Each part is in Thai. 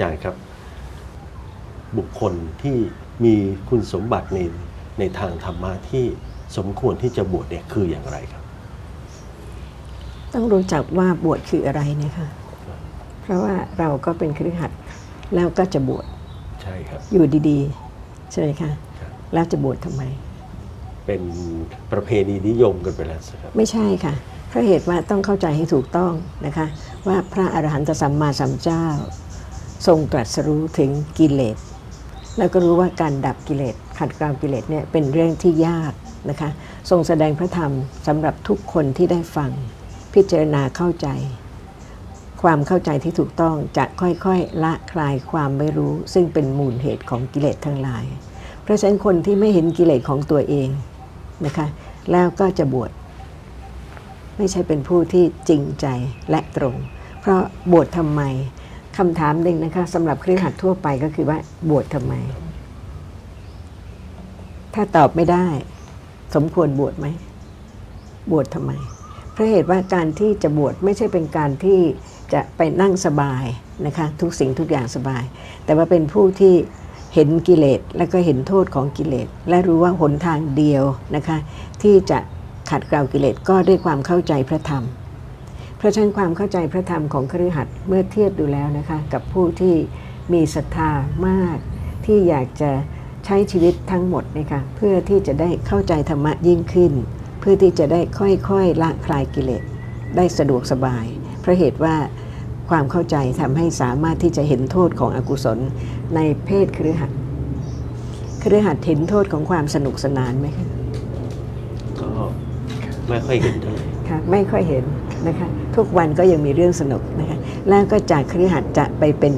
จารย์ครับ บุคคลที่มีคุณสมบัติในในทางธรรมะที่สมควรที่จะบวชเนี่ยคืออย่างไรครับ ต้องรู้จักว่าบวชคืออะไรนะคะเพราะว่าเราก็เป็นครือขัดแล้วก็จะบวชใช่ครับ อยู่ดีๆ ใช่ไหมคะครับแล้วจะบวชทำไม เป็นประเพณีนิยมกันไปแล้วสิครับ ไม่ใช่ค่ะเพราะเหตุว่าต้องเข้าใจให้ถูกต้องนะคะ ว่าพระอรหันตสัมมาสัมพุทธเจ้า ทรงตรัสรู้ถึงกิเลส แล้วก็รู้ว่าการดับกิเลสขัดเกลากิเลสเนี่ยเป็นเรื่องที่ยากนะคะ ทรงแสดงพระธรรมสำหรับทุกคนที่ได้ฟัง พิจารณาเข้าใจ ความเข้าใจที่ถูกต้องจะค่อยๆละคลายความไม่รู้ ซึ่งเป็นมูลเหตุของกิเลสทั้งหลาย เพราะฉะนั้นคนที่ไม่เห็นกิเลสของตัวเองนะคะแล้วก็จะบวชไม่ใช่เป็นผู้ที่จริงใจและตรง เพราะบวชทำไม คำถามหนึ่งนะคะสำหรับเครือขัดทั่วไปก็คือว่าบวชทำไม ถ้าตอบไม่ได้ สมควรบวชไหม บวชทำไมเพราะเหตุว่าการที่จะบวชไม่ใช่เป็นการที่จะไปนั่งสบายนะคะทุกสิ่งทุกอย่างสบาย แต่ว่าเป็นผู้ที่เห็นกิเลสและก็เห็นโทษของกิเลส และรู้ว่าหนทางเดียวนะคะที่จะขัดเกลากิเลสก็ด้วยความเข้าใจพระธรรม ราะฉะนั้นความเข้าใจพระธรรมของคฤหัสถ์เมื่อเทียบดูแล้วนะคะกับผู้ที่มีศรัทธามาก ที่อยากจะใช้ชีวิตทั้งหมดนะคะเพื่อที่จะได้เข้าใจธรรมะยิ่งขึ้น เพื่อที่จะได้ค่อยๆละคลายกิเลสได้สะดวกสบาย เพราะเหตุว่าความเข้าใจทำให้สามารถที่จะเห็นโทษของอกุศลในเพศคฤหัสถ์คฤหัสถ์เห็นโทษของความสนุกสนานไหมคะก็ไม่ค่อยเห็นเท่าไหร่ค่ะไม่ค่อยเห็น นะคะทุกวันก็ยังมีเรื่องสนุกนะคะแล้วก็จากคฤหัสถ์จะไปเป็น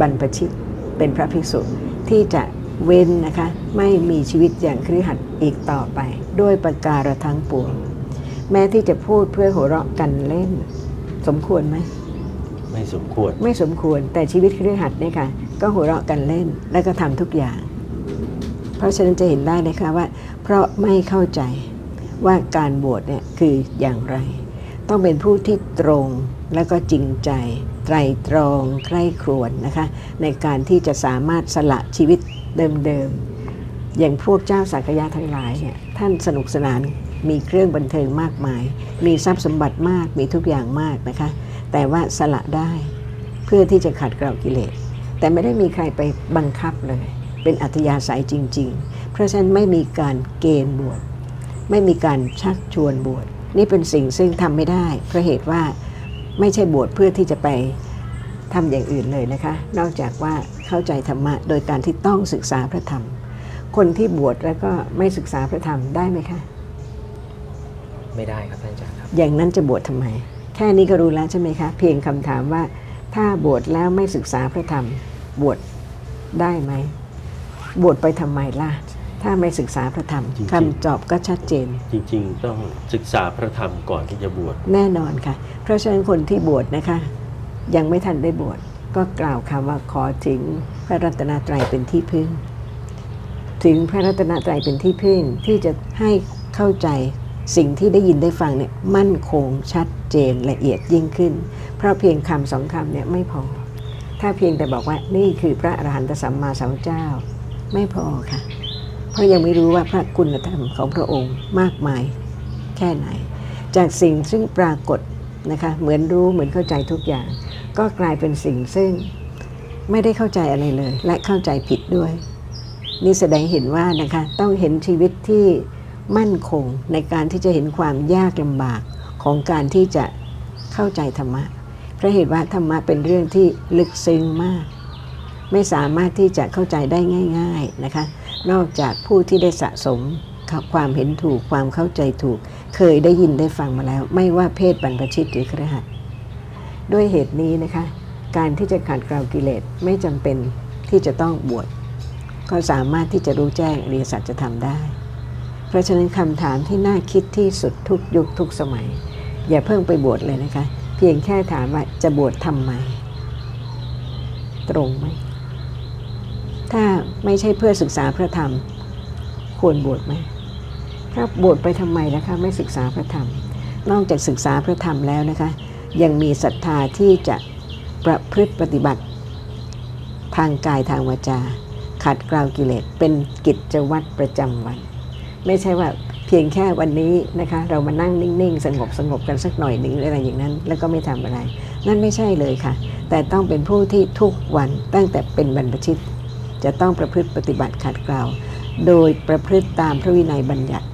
บรรพชิตเป็นพระภิกษุที่จะเว้นนะคะไม่มีชีวิตอย่างคฤหัสถ์อีกต่อไป ด้วยประการทั้งปวงแม้ที่จะพูดเพื่อหัวเราะกันเล่น สมควรไหมไม่สมควรไม่สมควรแต่ชีวิตคฤหัสถ์เนี่ยค่ะก็หัวเราะกันเล่นแล้วก็ทำทุกอย่าง เพราะฉะนั้นจะเห็นได้นะคะว่า เพราะไม่เข้าใจว่าการบวชเนี่ยคืออย่างไร ต้องเป็นผู้ที่ตรงแล้วก็จริงใจ ไตรตรองใคร่ครวญนะคะ ในการที่จะสามารถสละชีวิตเดิมๆ อย่างพวกเจ้าสักยะทั้งหลายเนี่ยท่านสนุกสนานมีเครื่องบันเทิงมากมาย มีทรัพย์สมบัติมากมีทุกอย่างมากนะคะ แต่ว่าสละได้เพื่อที่จะขัดเกลากิเลส แต่ไม่ได้มีใครไปบังคับเลย เป็นอัธยาศัยจริง ๆ เพราะฉะนั้นไม่มีการเกณฑ์บวชไม่มีการชักชวนบวช นี่เป็นสิ่งซึ่งทำไม่ได้ เพราะเหตุว่าไม่ใช่บวชเพื่อที่จะไปทำอย่างอื่นเลยนะคะ นอกจากว่าเข้าใจธรรมะโดยการที่ต้องศึกษาพระธรรม คนที่บวชแล้วก็ไม่ศึกษาพระธรรมได้ไหมคะไม่ได้ครับท่านอาจารย์ครับ อย่างนั้นจะบวชทำไม แค่นี้ก็รู้แล้วใช่ไหมคะ เพียงคำถามว่าถ้าบวชแล้วไม่ศึกษาพระธรรม บวชได้ไหม บวชไปทำไมล่ะ ถ้าไม่ศึกษาพระธรรมจริงๆ คำตอบก็ชัดเจน จริงๆ ต้องศึกษาพระธรรมก่อนที่จะบวช แน่นอนค่ะ เพราะฉะนั้นคนที่บวชนะคะ ยังไม่ทันได้บวชก็กล่าวคำว่าขอถึงพระรัตนตรัยเป็นที่พึ่ง ถึงพระรัตนตรัยเป็นที่พึ่งที่จะให้เข้าใจสิ่งที่ได้ยินได้ฟังเนี่ยมั่นคงชัดเจนละเอียดยิ่งขึ้น เพราะเพียงคำสองคำเนี่ยไม่พอ ถ้าเพียงแต่บอกว่านี่คือพระอรหันตสัมมาสัมพุทธเจ้า ไม่พอค่ะ เพราะยังไม่รู้ว่าพระคุณธรรมของพระองค์มากมายแค่ไหน จากสิ่งซึ่งปรากฏนะคะเหมือนรู้เหมือนเข้าใจทุกอย่าง ก็กลายเป็นสิ่งซึ่งไม่ได้เข้าใจอะไรเลย และเข้าใจผิดด้วย นี่แสดงเห็นว่านะคะต้องเห็นชีวิตที่มั่นคงในการที่จะเห็นความยากลำบากของการที่จะเข้าใจธรรมะเพราะเหตุว่าธรรมะเป็นเรื่องที่ลึกซึ้งมาก ไม่สามารถที่จะเข้าใจได้ง่าย ๆนะคะ นอกจากผู้ที่ได้สะสมความเห็นถูกความเข้าใจถูก เคยได้ยินได้ฟังมาแล้ว ไม่ว่าเพศบรรพชิตหรือครหัสด้วยเหตุนี้นะคะ การที่จะขัดเกลากิเลสไม่จำเป็นที่จะต้องบวชก็สามารถที่จะรู้แจ้งอริยสัจธรรมได้ เพราะฉะนั้นคำถามที่น่าคิดที่สุดทุกยุคทุกสมัย อย่าเพิ่งไปบวชเลยนะคะ เพียงแค่ถามว่าจะบวชทำไม ตรงไหม ถ้าไม่ใช่เพื่อศึกษาพระธรรม ควรบวชไหมถ้าบวชไปทำไมนะคะไม่ศึกษาพระธรรม นอกจากศึกษาพระธรรมแล้วนะคะ ยังมีศรัทธาที่จะประพฤติปฏิบัติ ทางกายทางวาจา ขัดเกลากิเลสเป็นกิจวัตรประจำวัน ไม่ใช่ว่าเพียงแค่วันนี้นะคะ เรามานั่งนิ่ง ๆ สงบสงบกันสักหน่อยหนึ่งอะไรอย่างนั้น แล้วก็ไม่ทำอะไร นั่นไม่ใช่เลยค่ะ แต่ต้องเป็นผู้ที่ทุกวันตั้งแต่เป็นบรรพชิต จะต้องประพฤติปฏิบัติขัดเกลาโดยประพฤติตามพระวินัยบัญญัติ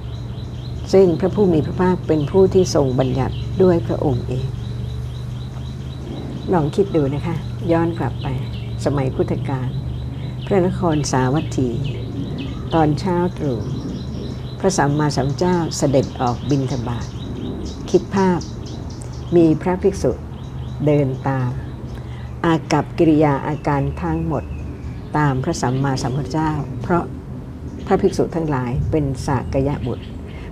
ซึ่งพระผู้มีพระภาคเป็นผู้ที่ทรงบัญญัติด้วยพระองค์เอง ลองคิดดูนะคะ ย้อนกลับไป สมัยพุทธกาลพระนครสาวัตถี ตอนเช้าตรู่พระสัมมาสัมพุทธเจ้าเสด็จออกบิณฑบาตคิดภาพ มีพระภิกษุเดินตาม อากับกิริยาอาการทั้งหมด ตามพระสัมมาสัมพุทธเจ้า เพราะพระภิกษุทั้งหลายเป็นสากยะบุตร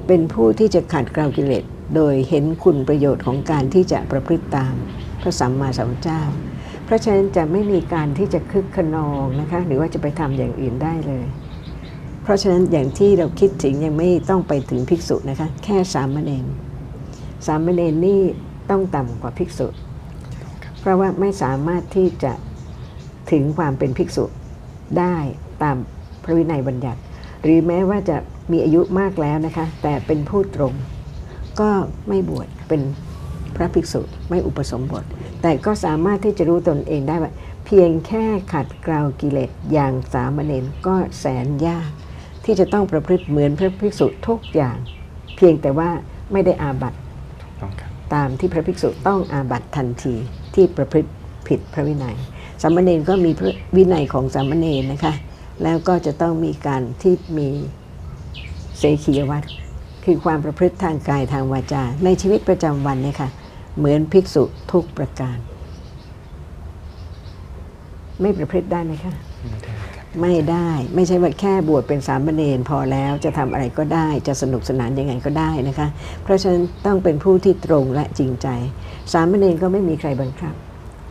เป็นผู้ที่จะขัดเกลากิเลสโดยเห็นคุณประโยชน์ของการที่จะประพฤติตามพระสัมมาสัมพุทธเจ้า เพราะฉะนั้นจะไม่มีการที่จะคึกขนองนะคะหรือว่าจะไปทำอย่างอื่นได้เลย เพราะฉะนั้นอย่างที่เราคิดถึงยังไม่ต้องไปถึงภิกษุนะคะแค่สามเณรสามเณรนี่ต้องต่ำกว่าภิกษุ เพราะว่าไม่สามารถที่จะถึงความเป็นภิกษุ ได้ตามพระวินัยบัญญัติ หรือแม้ว่าจะมีอายุมากแล้วนะคะ แต่เป็นผู้ตรง ก็ไม่บวชเป็นพระภิกษุไม่อุปสมบท แต่ก็สามารถที่จะรู้ตนเองได้ว่า เพียงแค่ขัดเกลากิเลสอย่างสามเณรก็แสนยาก ที่จะต้องประพฤติเหมือนพระภิกษุทุกอย่าง เพียงแต่ว่าไม่ได้อาบัติต้องครับตามที่พระภิกษุต้องอาบัติทันทีที่ประพฤติผิดพระวินัย สามเณรก็มีพระวินัยของสามเณรนะคะ แล้วก็จะต้องมีการที่มีเสขียวัตรคือความประพฤติทางกายทางวาจา ในชีวิตประจำวันเนี่ยค่ะ เหมือนภิกษุทุกประการ ไม่ประพฤติได้ไหมคะไม่ได้ครับไม่ได้ไม่ใช่ว่าแค่บวชเป็นสามเณรพอแล้วจะทำอะไรก็ได้จะสนุกสนานยังไงก็ได้นะคะ เพราะฉะนั้นต้องเป็นผู้ที่ตรงและจริงใจ สามเณรก็ไม่มีใครบังคับ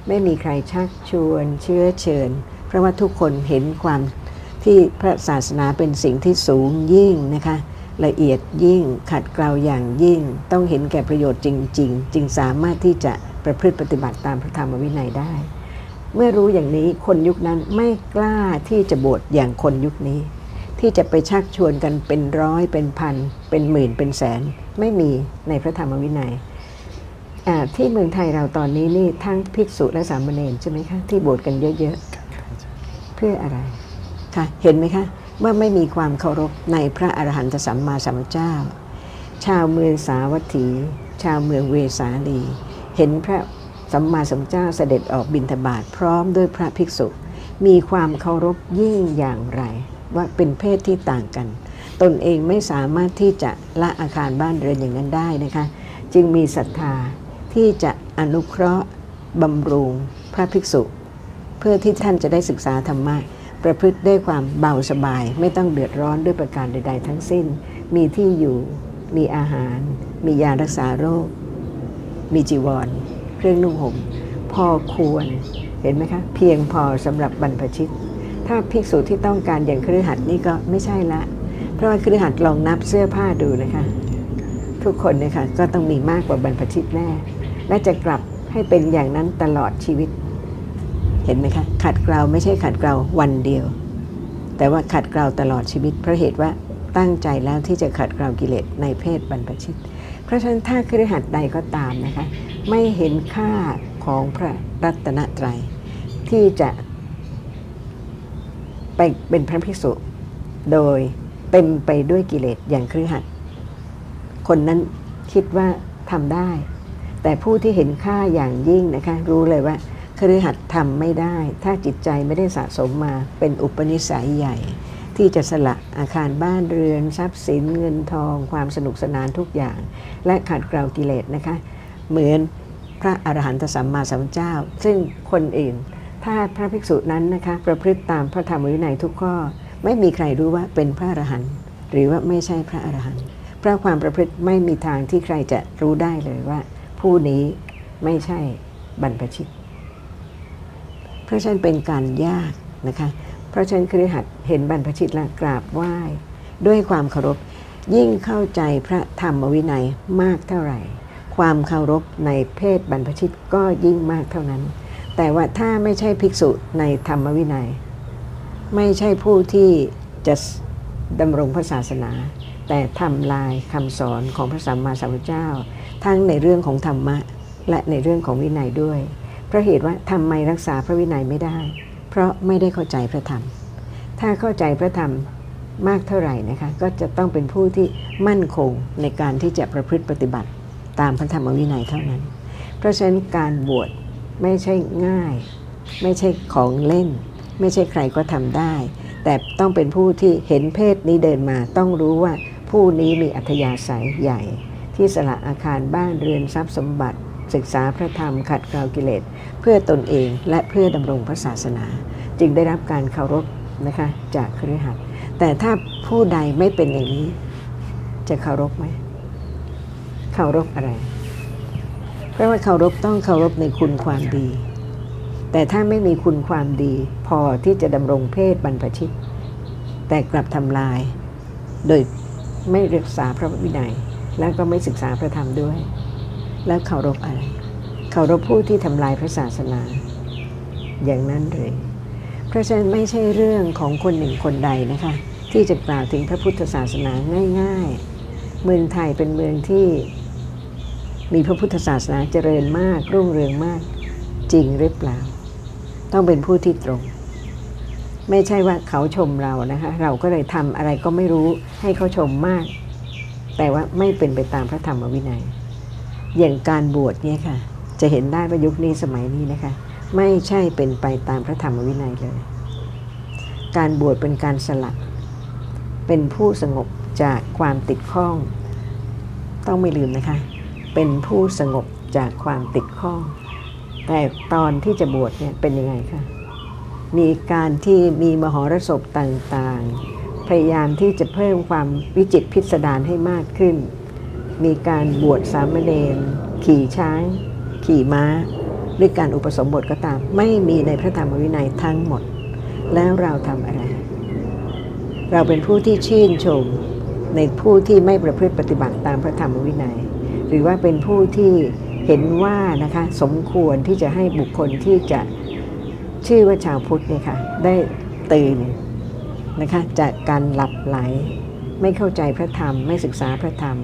ไม่มีใครชักชวนเชื้อเชิญ เพราะว่าทุกคนเห็นความที่พระศาสนาเป็นสิ่งที่สูงยิ่งนะคะ ละเอียดยิ่งขัดเกลาอย่างยิ่ง ต้องเห็นแก่ประโยชน์จริง ๆ จึงสามารถที่จะประพฤติปฏิบัติตามพระธรรมวินัยได้ เมื่อรู้อย่างนี้คนยุคนั้นไม่กล้าที่จะบวชอย่างคนยุคนี้ ที่จะไปชักชวนกันเป็นร้อยเป็นพัน เป็นหมื่นเป็นแสน ไม่มีในพระธรรมวินัย ที่เมืองไทยเราตอนนี้นี่ทั้งภิกษุและสามเณรใช่ไหมคะที่บวชกันเยอะๆ เพื่ออะไรค่ะเห็นไหมคะว่าไม่มีความเคารพในพระอรหันตสัมมาสัมพุทธเจ้า ชาวเมืองสาวัตถี ชาวเมืองเวสาลี เห็นพระสัมมาสัมพุทธเจ้าเสด็จออกบิณฑบาตพร้อมด้วยพระภิกษุ มีความเคารพยิ่งอย่างไร ว่าเป็นเพศที่ต่างกัน ตนเองไม่สามารถที่จะละอาคารบ้านเรือนอย่างนั้นได้นะคะ จึงมีศรัทธา ที่จะอนุเคราะห์บำรุงพระภิกษุ เพื่อที่ท่านจะได้ศึกษาธรรมะประพฤติด้วยความเบาสบาย ไม่ต้องเดือดร้อนด้วยประการใด ๆ ทั้งสิ้น มีที่อยู่ มีอาหาร มียารักษาโรค มีจีวร เครื่องนุ่งห่ม พอควร เห็นไหมคะ เพียงพอสำหรับบรรพชิต ถ้าภิกษุที่ต้องการอย่างครือหัดนี่ก็ไม่ใช่ละ เพราะว่าครือหัดลองนับเสื้อผ้าดูนะคะ ทุกคนเนี่ยค่ะก็ต้องมีมากกว่าบรรพชิตแน่ และจะกลับให้เป็นอย่างนั้นตลอดชีวิต เห็นไหมคะ ขัดเกลาไม่ใช่ขัดเกลาวันเดียว แต่ว่าขัดเกลาตลอดชีวิตเพราะเหตุว่าตั้งใจแล้วที่จะขัดเกลากิเลสในเพศบรรพชิต เพราะฉะนั้นถ้าครือหัดใดก็ตามนะคะ ไม่เห็นค่าของพระรัตนตรัย ที่จะไปเป็นพระภิกษุ โดยเต็มไปด้วยกิเลสอย่างครือหัดคนนั้นคิดว่าทำได้ แต่ผู้ที่เห็นค่าอย่างยิ่งนะคะรู้เลยว่าคฤหัสถ์ทำไม่ได้ ถ้าจิตใจไม่ได้สะสมมาเป็นอุปนิสัยใหญ่ ที่จะสละอาคารบ้านเรือน ทรัพย์สินเงินทอง ความสนุกสนานทุกอย่าง และขัดเกลากิเลสนะคะ เหมือนพระอรหันตสัมมาสัมพุทธเจ้า ซึ่งคนอื่น ถ้าพระภิกษุนั้นนะคะ ประพฤติตามพระธรรมวินัยทุกข้อ ไม่มีใครรู้ว่าเป็นพระอรหันต์หรือว่าไม่ใช่พระอรหันต์เพราะความประพฤติไม่มีทางที่ใครจะรู้ได้เลยว่า ผู้นี้ไม่ใช่บรรพชิต เพราะฉะนั้นเป็นการยากนะคะ เพราะฉะนั้นคือหัดเห็นบรรพชิตและกราบไหว้ ด้วยความเคารพยิ่งเข้าใจพระธรรมวินัยมากเท่าไหร่ ความเคารพในเพศบรรพชิตก็ยิ่งมากเท่านั้น แต่ว่าถ้าไม่ใช่ภิกษุในธรรมวินัย ไม่ใช่ผู้ที่จะดำรงพระศาสนา แต่ทำลายคำสอนของพระสัมมาสัมพุทธเจ้า ทั้งในเรื่องของธรรมะ และในเรื่องของวินัยด้วย เพราะเหตุว่าทำไมรักษาพระวินัยไม่ได้ เพราะไม่ได้เข้าใจพระธรรม ถ้าเข้าใจพระธรรมมากเท่าไหร่นะคะก็จะต้องเป็นผู้ที่มั่นคงในการที่จะประพฤติปฏิบัติตามพระธรรมวินัยเท่านั้น เพราะฉะนั้นการบวชไม่ใช่ง่าย ไม่ใช่ของเล่น ไม่ใช่ใครก็ทำได้ แต่ต้องเป็นผู้ที่เห็นเพศนี้เดินมาต้องรู้ว่า ผู้นี้มีอัธยาศัยใหญ่ ที่สละอาคารบ้านเรือนทรัพย์สมบัติ ศึกษาพระธรรมขัดเกลากิเลส เพื่อตนเองและเพื่อดำรงพระศาสนา จึงได้รับการเคารพนะคะจากครือขัดแต่ถ้าผู้ใดไม่เป็นอย่างนี้ จะเคารพไหมเคารพอะไร เพราะว่าเคารพต้องเคารพในคุณความดี แต่ถ้าไม่มีคุณความดี พอที่จะดำรงเพศบรรพชิต แต่กลับทำลาย โดย ไม่รักษาพระวินัย แล้วก็ไม่ศึกษาพระธรรมด้วย แล้วเคารพอะไร เคารพผู้ที่ทำลายพระศาสนา อย่างนั้นเลยเพราะฉะนั้นไม่ใช่เรื่องของคนหนึ่งคนใดนะคะ ที่จะกล่าวถึงพระพุทธศาสนาง่าย ๆ เมืองไทยเป็นเมืองที่มีพระพุทธศาสนาเจริญมากรุ่งเรืองมากจริงหรือเปล่า ต้องเป็นผู้ที่ตรง ไม่ใช่ว่าเขาชมเรานะคะ เราก็เลยทำอะไรก็ไม่รู้ให้เขาชมมาก แต่ว่าไม่เป็นไปตามพระธรรมวินัย อย่างการบวชเนี่ยค่ะ จะเห็นได้ว่ายุคนี้สมัยนี้นะคะ ไม่ใช่เป็นไปตามพระธรรมวินัยเลย การบวชเป็นการสลัดเป็นผู้สงบจากความติดข้อง ต้องไม่ลืมนะคะ เป็นผู้สงบจากความติดข้อง แต่ตอนที่จะบวชเนี่ยเป็นยังไงคะ มีการที่มีมหรสพต่างๆ พยายามที่จะเพิ่มความวิจิตพิสดารให้มากขึ้น มีการบวชสามเณรขี่ช้าง ขี่ม้า หรือการอุปสมบทก็ตาม ไม่มีในพระธรรมวินัยทั้งหมด แล้วเราทำอะไร เราเป็นผู้ที่ชื่นชมในผู้ที่ไม่ประพฤติปฏิบัติตามพระธรรมวินัย หรือว่าเป็นผู้ที่เห็นว่านะคะสมควรที่จะให้บุคคลที่จะ ชื่อว่าชาวพุทธเนี่ยค่ะได้ตื่นนะคะจากการหลับไหล ไม่เข้าใจพระธรรม ไม่ศึกษาพระธรรม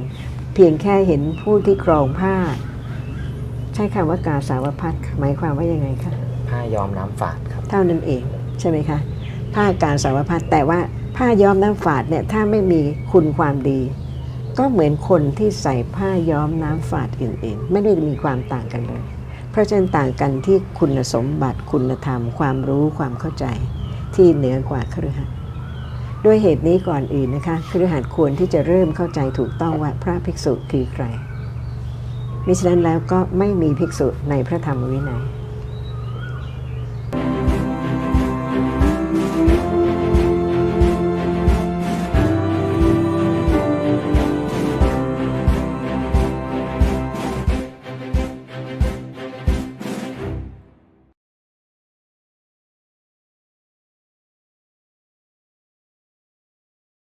เพียงแค่เห็นผู้ที่ครองผ้า ใช้คำว่ากาสาวพัดหมายความว่ายังไงคะผ้ายอมน้ำฝาดครับ เท่านั้นเองใช่ไหมคะผ้าการสาวพัดแต่ว่าผ้าย้อมน้ำฝาดเนี่ยถ้าไม่มีคุณความดี ก็เหมือนคนที่ใส่ผ้าย้อมน้ำฝาดอื่นๆ ไม่ได้มีความต่างกันเลย เพราะฉะนั้นต่างกันที่คุณสมบัติคุณธรรม ความรู้ความเข้าใจที่เหนือกว่าครือขัดด้วยเหตุนี้ก่อนอื่นนะคะครือขัดควรที่จะเริ่มเข้าใจถูกต้องว่าพระภิกษุคือใครมิฉะนั้นแล้วก็ไม่มีภิกษุในพระธรรมวินัย